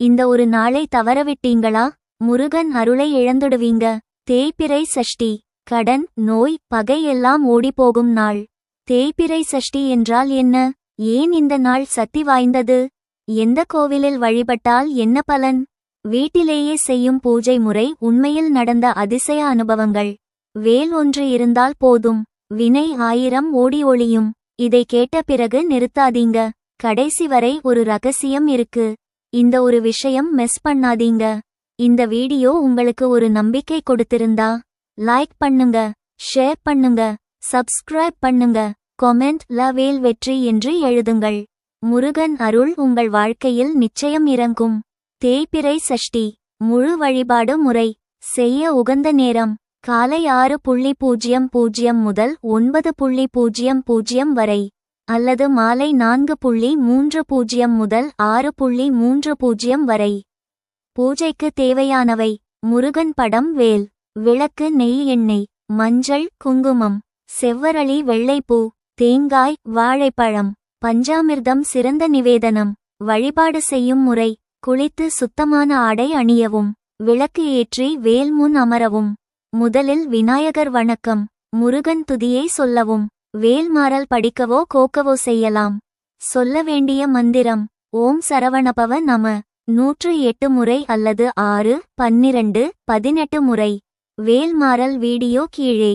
இந்த ஒரு நாளை தவறவிட்டீங்களா? முருகன் அருளை இழந்துடுவீங்க. தேய்பிறை சஷ்டி. கடன் நோய் பகை எல்லாம் ஓடிப்போகும் நாள். தேய்பிறை சஷ்டி என்றால் என்ன? ஏன் இந்த நாள் சக்தி வாய்ந்தது? எந்த கோவிலில் வழிபட்டால் என்ன பலன்? வீட்டிலேயே செய்யும் பூஜை முறை உண்மையில் நடந்த அதிசய அனுபவங்கள். வேல் ஒன்று இருந்தால் போதும். வினை ஆயிரம் ஓடி ஒளியும். இதை கேட்ட பிறகு நிறுத்தாதீங்க. கடைசி வரை ஒரு ரகசியம் இருக்கு. இந்த ஒரு விஷயம் மிஸ் பண்ணாதீங்க. இந்த வீடியோ உங்களுக்கு ஒரு நம்பிக்கை கொடுத்திருந்தா லைக் பண்ணுங்க ஷேர் பண்ணுங்க சப்ஸ்கிரைப் பண்ணுங்க கொமெண்ட் லவேல் வெற்றி என்று எழுதுங்கள். முருகன் அருள் உங்கள் வாழ்க்கையில் நிச்சயம் இறங்கும். தேய்பிறை சஷ்டி முழு வழிபாடு முறை செய்ய உகந்த நேரம் காலை ஆறு புள்ளி பூஜ்ஜியம் பூஜ்ஜியம் முதல் ஒன்பது புள்ளி பூஜ்ஜியம் பூஜ்ஜியம் வரை. அல்லது மாலை நான்கு புள்ளி மூன்று பூஜ்ஜியம் முதல் ஆறு புள்ளி மூன்று பூஜ்ஜியம் வரை. பூஜைக்கு தேவையானவை. முருகன் படம் வேல். விளக்கு நெய் எண்ணெய். மஞ்சள் குங்குமம். செவ்வரளி வெள்ளைப்பூ. தேங்காய் வாழைப்பழம். பஞ்சாமிர்தம் சிறந்த நிவேதனம். வழிபாடு செய்யும் முறை. குளித்து சுத்தமான ஆடை அணியவும். விளக்கு ஏற்றி வேல் முன் அமரவும். முதலில் விநாயகர் வணக்கம். முருகன் துதியை சொல்லவும். வேல்மாறல் படிக்கவோ கோக்கவோ செய்யலாம். சொல்ல வேண்டிய மந்திரம் ஓம் சரவணபவ நம நூற்று எட்டு முறை அல்லது ஆறு பன்னிரண்டு பதினெட்டு முறை. வேல்மாறல் வீடியோ கீழே.